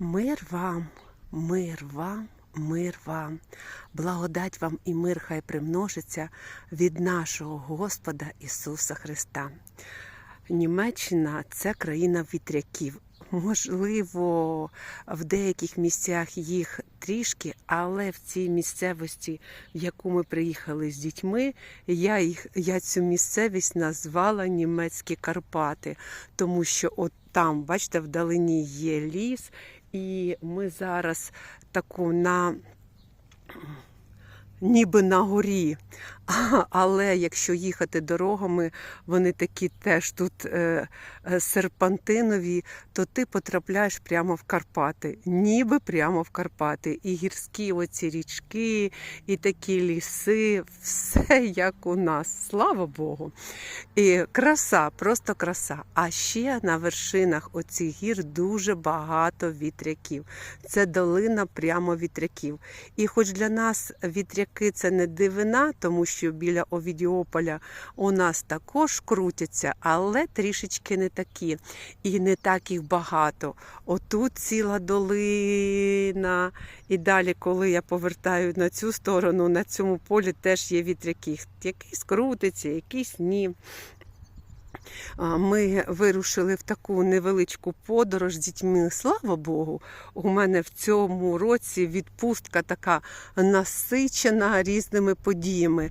Мир вам, мир вам, мир вам, благодать вам і мир хай примножиться від нашого Господа Ісуса Христа. Німеччина це країна вітряків. Можливо, в деяких місцях їх трішки, але в цій місцевості, в яку ми приїхали з дітьми, я, їх, я цю місцевість назвала Німецькі Карпати, тому що от там, бачите, вдалині є ліс, і ми зараз таку на ніби на горі. Але якщо їхати дорогами, вони такі теж тут е, е, серпантинові, то ти потрапляєш прямо в Карпати, ніби прямо в Карпати. І гірські оці річки, і такі ліси, все як у нас. Слава Богу. І краса, просто краса. А ще на вершинах оцих гір дуже багато вітряків. Це долина прямо вітряків. І хоч для нас вітряки це не дивина, тому що біля Овідіополя у нас також крутяться, але трішечки не такі. І не так їх багато. Отут ціла долина. І далі, коли я повертаю на цю сторону, на цьому полі теж є вітряки. Якийсь крутиться, якийсь ні. Ми вирушили в таку невеличку подорож з дітьми. Слава Богу, у мене в цьому році відпустка така насичена різними подіями.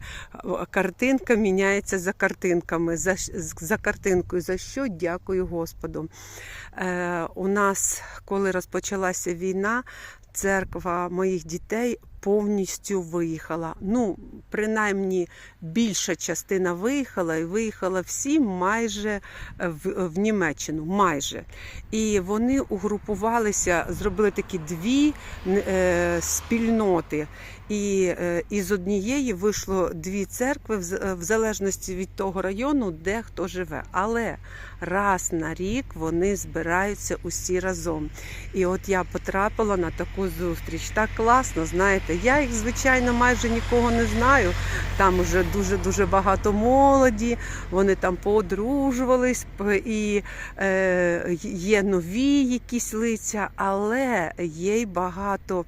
Картинка міняється за картинками, за, за картинкою. За що дякую Господу. Е, у нас, коли розпочалася війна, церква моїх дітей повністю виїхала. Ну, принаймні, більша частина виїхала і виїхала всі майже в, в Німеччину. Майже. І вони угрупувалися, зробили такі дві е, спільноти. І е, із однієї вийшло дві церкви в залежності від того району, де хто живе. Але раз на рік вони збираються усі разом. І от я потрапила на таку зустріч. Так класно, знаєте, я їх, звичайно, майже нікого не знаю. Там уже дуже-дуже багато молоді, вони там поодружувались, і е, є нові якісь лиця, але є й багато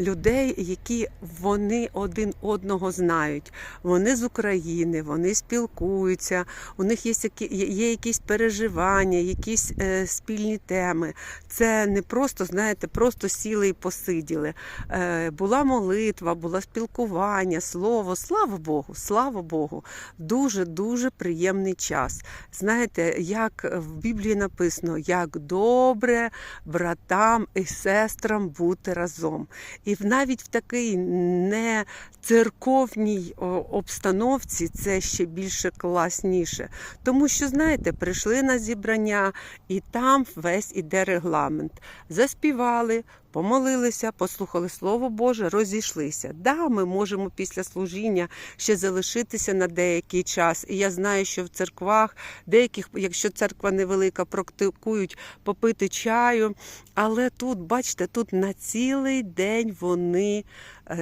людей, які вони один одного знають. Вони з України, вони спілкуються, у них є- є якісь переживання, якісь е, спільні теми. Це не просто, знаєте, просто сіли і посиділи. Е, була молитва, було спілкування, слово. Слава Богу, слава Богу. Дуже дуже приємний час. Знаєте, як в Біблії написано, як добре братам і сестрам бути разом. І навіть в такий не церковній обстановці це ще більше класніше. Тому що, знаєте, прийшли на зібрання, і там весь іде регламент. Заспівали, помолилися, послухали Слово Боже, розійшлися. Да, ми можемо після служіння ще залишитися на деякий час. І я знаю, що в церквах деяких, якщо церква невелика, практикують попити чаю. Але тут, бачите, тут на цілий день вони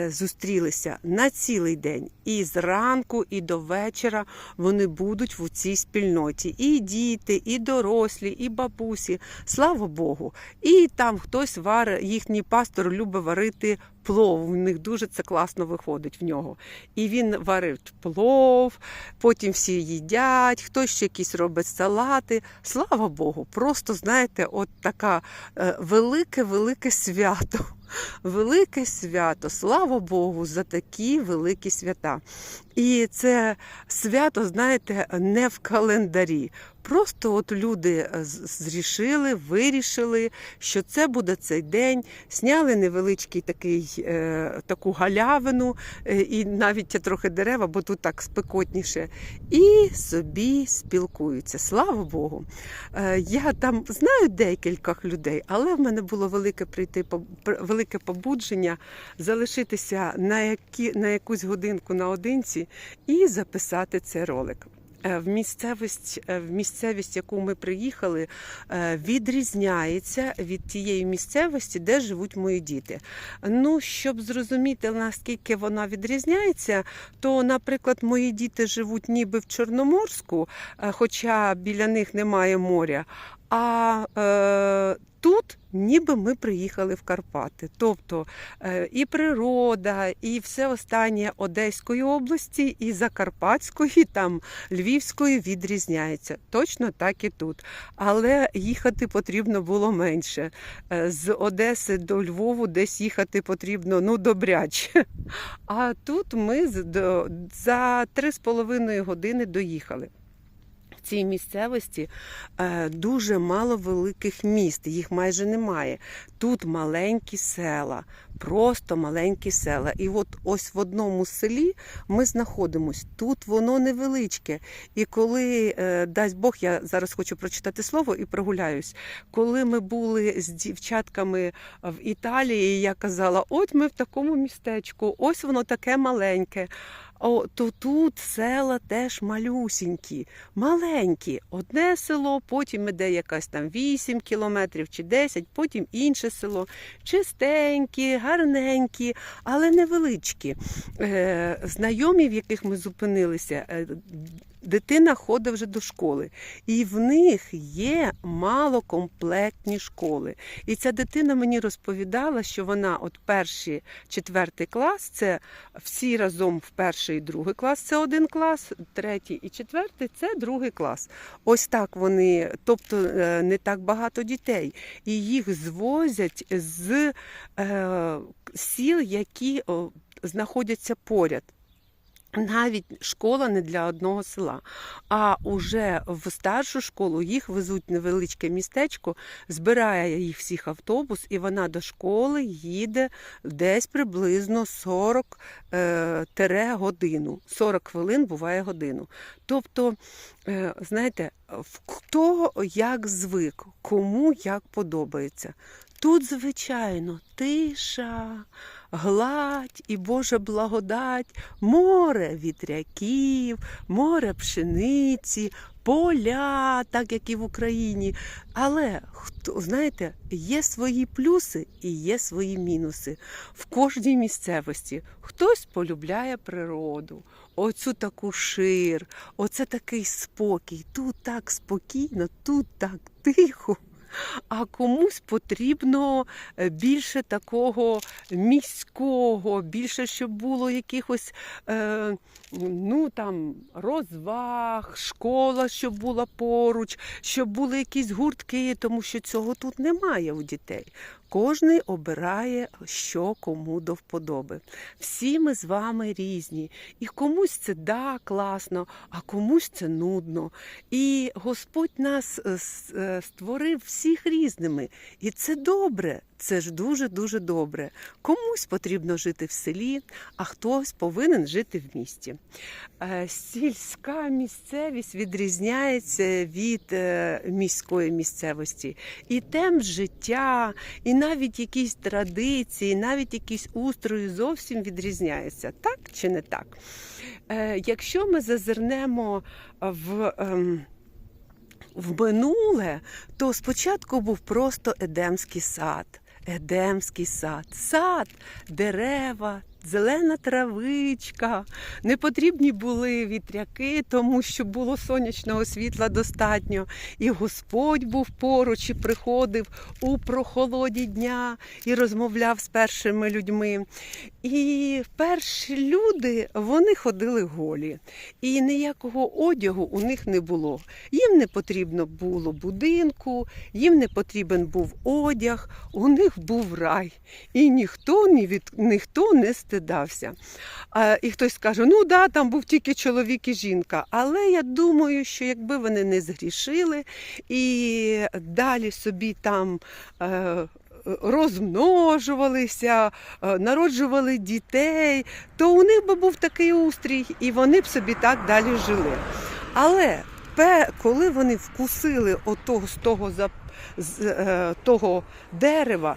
зустрілися на цілий день. І зранку, і до вечора вони будуть в цій спільноті. І діти, і дорослі, і бабусі. Слава Богу. І там хтось варить, їхній пастор любить варити плов. У них дуже це класно виходить в нього. І він варить плов, потім всі їдять, хтось ще якісь робить салати. Слава Богу, просто знаєте, от така велике-велике свято. Велике свято, слава Богу, за такі великі свята. І це свято, знаєте, не в календарі. Просто от люди е, зрішили, вирішили, що це буде цей день. Сняли невеличкий такий, е, таку галявину, е, і навіть трохи дерева, бо тут так спекотніше. І собі спілкуються. Слава Богу. Я там знаю декількох людей, але в мене було велике прийти велике побудження залишитися на, які, на якусь годинку наодинці і записати цей ролик. Е, В місцевість, е, в місцевість, яку ми приїхали, е, відрізняється від тієї місцевості, де живуть мої діти. Ну, щоб зрозуміти, наскільки вона відрізняється, то, наприклад, мої діти живуть ніби в Чорноморську, хоча біля них немає моря. А е, тут ніби ми приїхали в Карпати. Тобто е, і природа, і все останнє Одеської області, і Закарпатської, там Львівської відрізняється. Точно так і тут. Але їхати потрібно було менше. Е, З Одеси до Львову десь їхати потрібно ну добряче. А тут ми за 3,5 години доїхали. В цій місцевості е, дуже мало великих міст, їх майже немає. Тут маленькі села, просто маленькі села. І от ось в одному селі ми знаходимось. Тут воно невеличке. І коли, е, дасть Бог, я зараз хочу прочитати слово і прогуляюсь. Коли ми були з дівчатками в Італії, я казала: от ми в такому містечку, ось воно таке маленьке. То тут села теж малюсінькі, маленькі. Одне село, потім іде якась там 8 кілометрів чи 10, потім інше село. Чистенькі, гарненькі, але невеличкі. Е, знайомі, в яких ми зупинилися, е, дитина ходить вже до школи. І в них є малокомплектні школи. І ця дитина мені розповідала, що вона от перший, четвертий клас, це всі разом в перший і другий клас це один клас, третій і четвертий це другий клас. Ось так вони, тобто е, не так багато дітей. І їх звозять з е, сіл, які знаходяться поряд. Навіть школа не для одного села. А уже в старшу школу їх везуть невеличке містечко, збирає їх всіх автобус, і вона до школи їде десь приблизно 40 е, тере годину. 40 хвилин буває годину. Тобто, е, знаєте, хто як звик, кому як подобається. Тут, звичайно, тиша, гладь і Божа благодать, море вітряків, море пшениці, поля, так як і в Україні. Але хто знаєте, є свої плюси і є свої мінуси в кожній місцевості. Хтось полюбляє природу, оцю таку шир, оце такий спокій. Тут так спокійно, тут так тихо. А комусь потрібно е, більше такого міського, більше, щоб було якихось е, ну там розваг, школа, щоб була поруч, щоб були якісь гуртки, тому що цього тут немає у дітей. Кожний обирає, що кому до вподоби. Всі ми з вами різні. І комусь це да, класно, а комусь це нудно. І Господь нас е, е, створив всіх різними. І це добре. Це ж дуже-дуже добре. Комусь потрібно жити в селі, а хтось повинен жити в місті. Е, Сільська місцевість відрізняється від міської місцевості. І темп життя, і навіть якісь традиції, навіть якісь устрої зовсім відрізняються. Так чи не так? Е, Якщо ми зазирнемо в. ем, в минуле, то спочатку був просто Едемський сад. Едемський сад, сад, дерева, зелена травичка. Не потрібні були вітряки, тому що було сонячного світла достатньо. І Господь був поруч і приходив у прохолоді дня і розмовляв з першими людьми. І перші люди вони ходили голі, і ніякого одягу у них не було. Їм не потрібно було будинку, їм не потрібен був одяг, у них був рай. І ніхто ні від ніхто не стидався. А, і хтось скаже: ну да, там був тільки чоловік і жінка. Але я думаю, що якби вони не згрішили і далі собі там. Е, Розмножувалися, е, народжували дітей, то у них би був такий устрій, і вони б собі так далі жили. Але коли вони вкусили отого, з того, з, е, того дерева,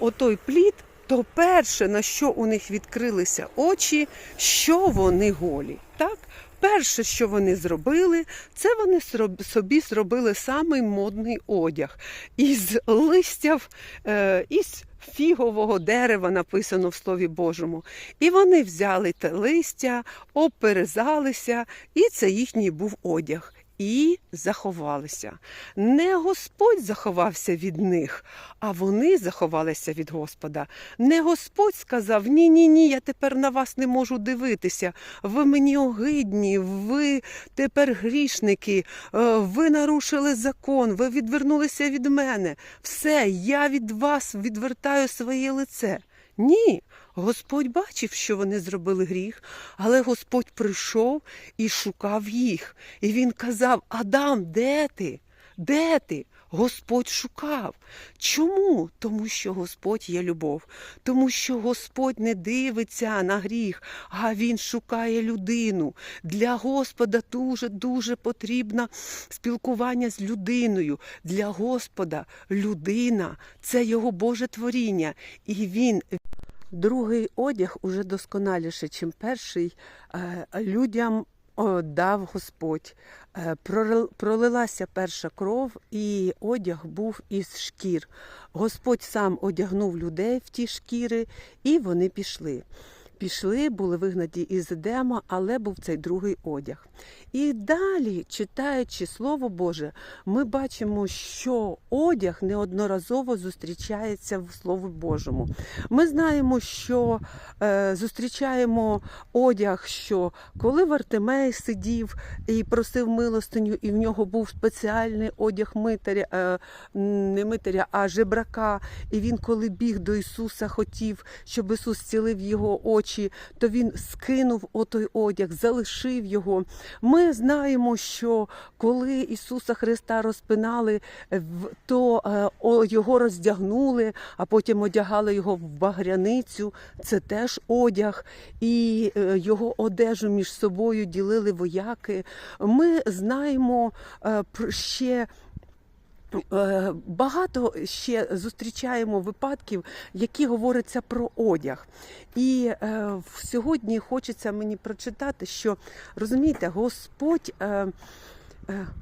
отой плід, то перше, на що у них відкрилися очі, що вони голі. Так? Перше, що вони зробили, це вони собі зробили самий модний одяг із листяв, е, із фігового дерева, написано в Слові Божому. І вони взяли те листя, оперезалися, і це їхній був одяг. І заховалися. Не Господь заховався від них, а вони заховалися від Господа. Не Господь сказав: Ні, ні, ні, я тепер на вас не можу дивитися. Ви мені огидні, ви тепер грішники, е, ви нарушили закон, ви відвернулися від мене. Все, я від вас відвертаю своє лице. Ні, Господь бачив, що вони зробили гріх, але Господь прийшов і шукав їх. І він казав: Адам, де ти? Де ти? Господь шукав. Чому? Тому що Господь є любов, тому що Господь не дивиться на гріх, а Він шукає людину. Для Господа дуже дуже потрібно спілкування з людиною. Для Господа людина це його Боже творіння, і він Другий одяг уже досконаліше, чим перший. Е, Людям дав Господь. Е, Пролилася перша кров, і одяг був із шкір. Господь сам одягнув людей в ті шкіри, і вони пішли. Пішли, були вигнані із Едема, але був цей другий одяг. І далі, читаючи Слово Боже, ми бачимо, що одяг неодноразово зустрічається в Слові Божому. Ми знаємо, що е, зустрічаємо одяг, що коли Вартимей сидів і просив милостиню, і в нього був спеціальний одяг митаря, е, не митаря, а жебрака. І він, коли біг до Ісуса, хотів, щоб Ісус зцілив його очі, то він скинув отой одяг, залишив його. Ми знаємо, що коли Ісуса Христа розпинали, то е, його роздягнули, а потім одягали його в багряницю. Це теж одяг, і е, його одежу між собою ділили вояки. Ми знаємо е, ще. Е, Багато ще зустрічаємо випадків, які говоряться про одяг. І е, сьогодні хочеться мені прочитати, що розумієте, Господь. Е,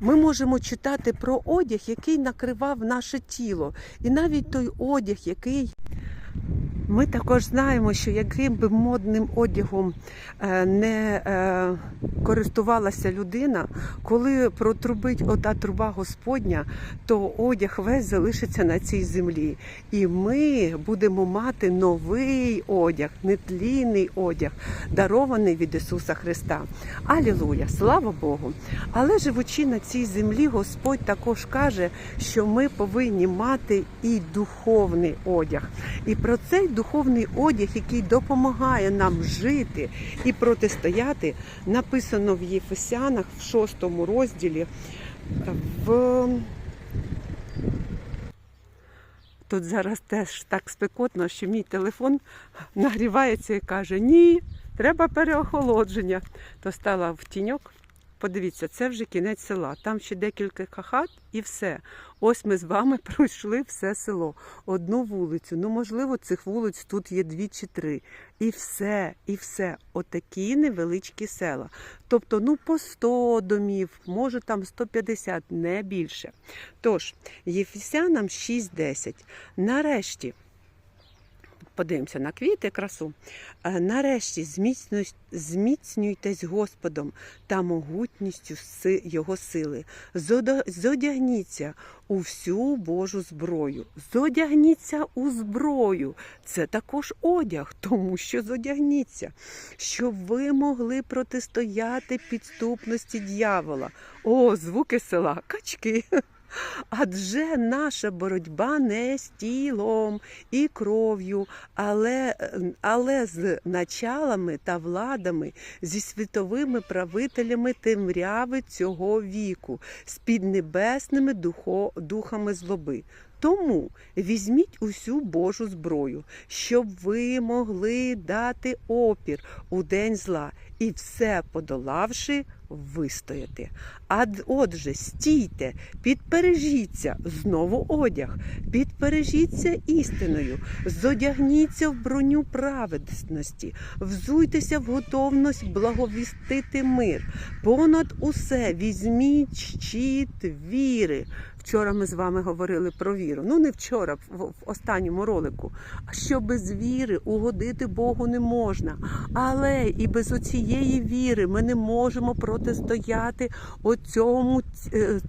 ми можемо читати про одяг, який накривав наше тіло, і навіть той одяг, який ми також знаємо, що яким би модним одягом е, не е, користувалася людина, коли протрубить ота труба Господня, то одяг весь залишиться на цій землі. І ми будемо мати новий одяг, нетлінний одяг, дарований від Ісуса Христа. Алілуя! Слава Богу! Але живучи на цій землі, Господь також каже, що ми повинні мати і духовний одяг. І про цей духовний одяг, який допомагає нам жити і протистояти, написано в Єфесянах в шостому розділі. В... Тут зараз теж так спекотно, що мій телефон нагрівається і каже: Ні, треба переохолодження. То стала в тіньок. Подивіться, це вже кінець села. Там ще декілька хат і все. Ось ми з вами пройшли все село, одну вулицю. Ну, можливо, цих вулиць тут є дві чи три. І все, і все. Отакі невеличкі села. Тобто, ну, по 100 домів, може там 150, не більше. Тож, Єфесянам 6.10. Нарешті. Подивимося на квіти, красу. Е, Нарешті зміцнюйтесь Господом та могутністю Його сили. Зодягніться у всю Божу зброю. Зодягніться у зброю. Це також одяг, тому що зодягніться, щоб ви могли протистояти підступності дьявола. О, звуки села, качки. Адже наша боротьба не з тілом і кров'ю, але, але з началами та владами, зі світовими правителями темряви цього віку, з піднебесними духо, духами злоби. Тому візьміть усю Божу зброю, щоб ви могли дати опір у день зла і все подолавши вистояти. А отже, стійте, підпережіться знову одяг, підпережіться істиною, зодягніться в броню праведності, взуйтеся в готовність благовістити мир. Понад усе візьміть щит віри. Вчора ми з вами говорили про віру. Ну не вчора, в, останньому ролику. А що без віри угодити Богу не можна. Але і без оцієї своєї віри ми не можемо протистояти оцьому е,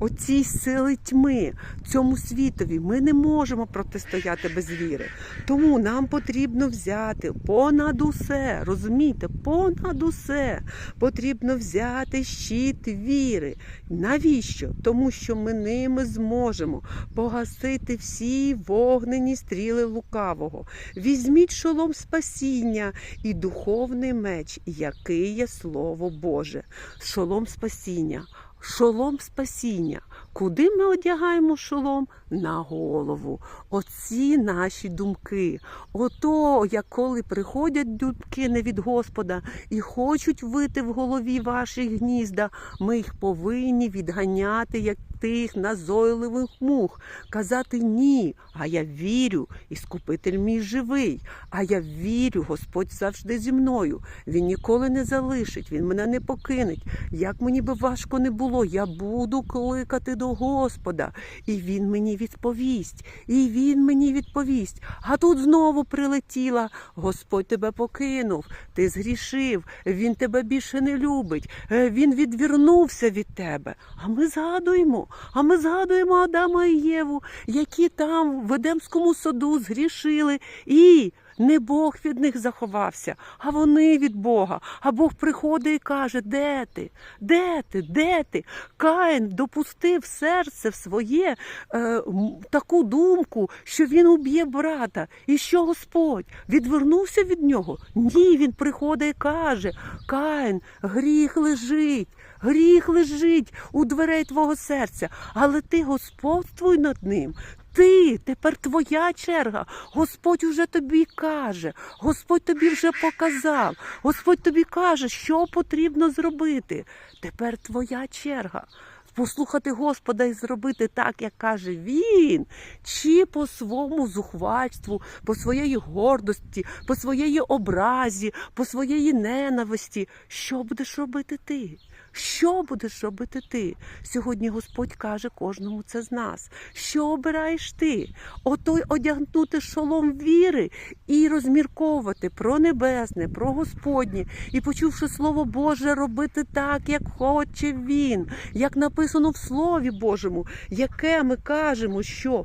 оцій сили тьми, цьому світові. Ми не можемо протистояти без віри. Тому нам потрібно взяти понад усе, розумієте, понад усе потрібно взяти щит віри. Навіщо? Тому що ми ними зможемо погасити всі вогнені стріли лукавого. Візьміть шолом спасіння і духовний меч, який є Слово Боже. Шолом спасіння. Шолом спасіння. Куди ми одягаємо шолом? На голову. Оці наші думки. Ото, як коли приходять думки не від Господа і хочуть вити в голові ваші гнізда, ми їх повинні відганяти, як тих назойливих мух, казати ні. А я вірю, і скупитель мій живий. А я вірю, Господь завжди зі мною. Він ніколи не залишить, він мене не покинеть. Як мені би важко не було, я буду кликати до Господа, і він мені відповість, і він мені відповість. А тут знову прилетіла. Господь тебе покинув, ти згрішив, він тебе більше не любить, е, він відвернувся від тебе. А ми згадуємо, а ми згадуємо Адама і Єву, які там в Едемському саду згрішили і. Не Бог від них заховався, а вони від Бога. А Бог приходить і каже: Де ти? Де ти? Де ти? Каїн допустив серце в своє е, таку думку, що він уб'є брата. І що Господь відвернувся від нього? Ні, він приходить і каже: Каїн, гріх лежить. Гріх лежить у дверей твого серця, але ти господствуй над ним. Ти тепер твоя черга. Господь уже тобі каже, Господь тобі вже показав, Господь тобі каже, що потрібно зробити. Тепер твоя черга. Послухати Господа і зробити так, як каже Він, чи по своєму зухвальству, по своєї гордості, по своєї образі, по своєї ненависті. Що будеш робити ти? Що будеш робити ти? Сьогодні Господь каже кожному це з нас. Що обираєш ти? Отой одягнути шолом віри і розмірковувати про небесне, про Господнє, і почувши Слово Боже, робити так, як хоче Він, як написано в Слові Божому, яке ми кажемо, що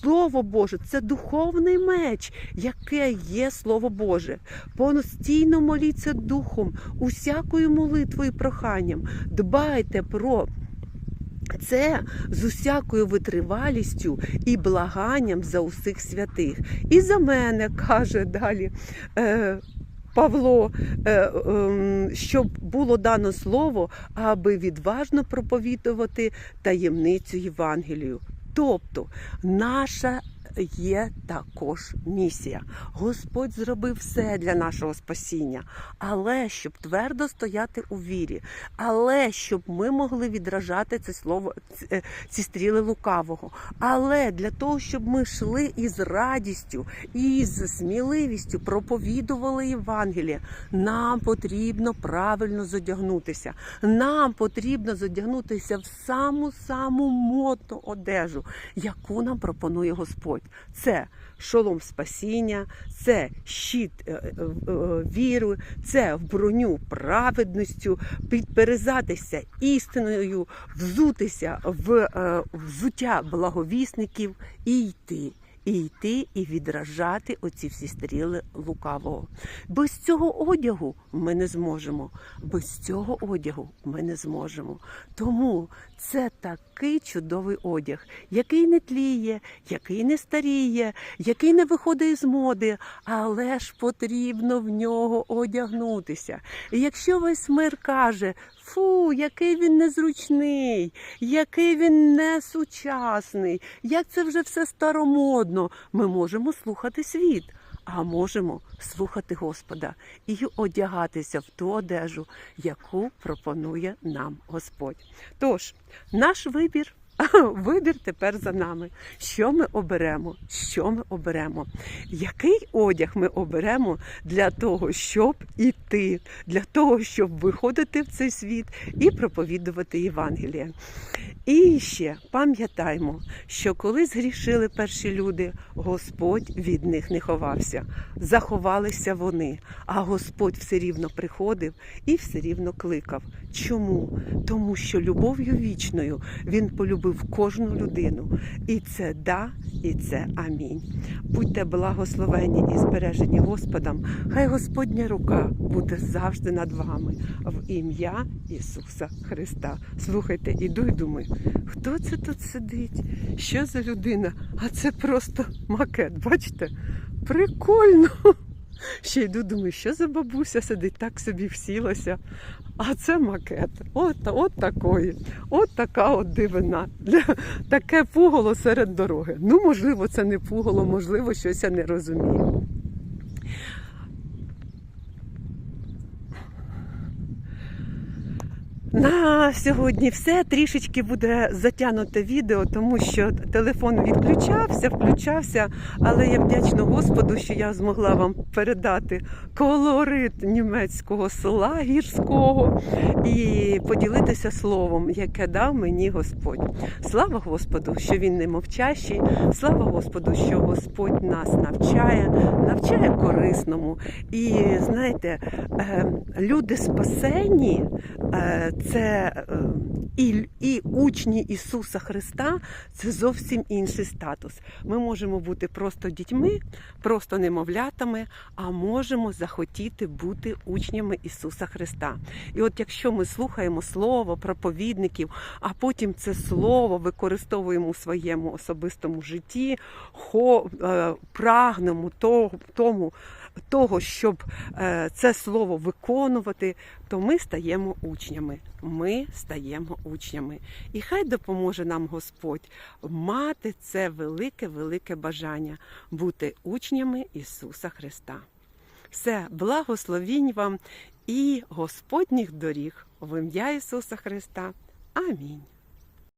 Слово Боже це духовний меч, яке є Слово Боже. Постійно моліться духом, усякою молитвою і проханням. Дбайте про це з усякою витривалістю і благанням за усіх святих. І за мене каже далі. Е, Павло, е, ем, щоб було дано слово, аби відважно проповідувати таємницю Євангелію. Тобто наша є також місія. Господь зробив все для нашого спасіння, але щоб твердо стояти у вірі, але щоб ми могли відражати це слово, е, ці стріли лукавого. Але для того, щоб ми йшли із радістю і з сміливістю проповідували Євангеліє, нам потрібно правильно зодягнутися. Нам потрібно зодягнутися в саму саму модну одежу, яку нам пропонує Господь. Це шолом спасіння, це щит е, е, е, віри, це в броню праведністю, підперезатися істиною, взутися в взуття благовісників і йти. І йти і відражати оці всі стріли лукавого. Без цього одягу ми не зможемо. Без цього одягу ми не зможемо. Тому це такий чудовий одяг, який не тліє, який не старіє, який не виходить з моди, але ж потрібно в нього одягнутися. І якщо весь мир каже, фу, який він незручний, який він несучасний, як це вже все старомодно, ми можемо слухати світ. А можемо слухати Господа і одягатися в ту одежу, яку пропонує нам Господь. Тож, наш вибір, вибір тепер за нами. Що ми оберемо? що ми оберемо? Який одяг ми оберемо для того, щоб іти, для того, щоб виходити в цей світ і проповідувати Євангеліє? І ще пам'ятаймо, що коли згрішили перші люди, Господь від них не ховався. Заховалися вони, а Господь все рівно приходив і все рівно кликав. Чому? Тому що любов'ю вічною він полюбив кожну людину. І це да, і це амінь. Будьте благословені і збережені Господом. Хай Господня рука буде завжди над вами в ім'я Ісуса Христа. Слухайте, іду і думаю, хто це тут сидить? Що за людина? А це просто макет. Бачите? Прикольно. Ще йду, думаю, що за бабуся сидить, так собі всілася. А це макет. От, от такої. От така от дивина. Таке пугало серед дороги. Ну, можливо, це не пугало, можливо, щось я не розумію. На сьогодні все. Трішечки буде затягнуте відео, тому що телефон відключався, включався. Але я вдячна Господу, що я змогла вам передати колорит німецького села гірського і поділитися словом, яке дав мені Господь. Слава Господу, що він не мовчащий. Слава Господу, що Господь нас навчає, навчає корисному. І знаєте, е, люди спасені. Це е, і, і учні Ісуса Христа це зовсім інший статус. Ми можемо бути просто дітьми, просто немовлятами, а можемо захотіти бути учнями Ісуса Христа. І от якщо ми слухаємо слово проповідників, а потім це слово використовуємо у своєму особистому житті, хо, е, прагнемо тому, того, щоб е, це слово виконувати, то ми стаємо учнями. Ми стаємо учнями. І хай допоможе нам Господь мати це велике, велике бажання бути учнями Ісуса Христа. Все, благословінь вам і Господніх доріг в ім'я Ісуса Христа. Амінь.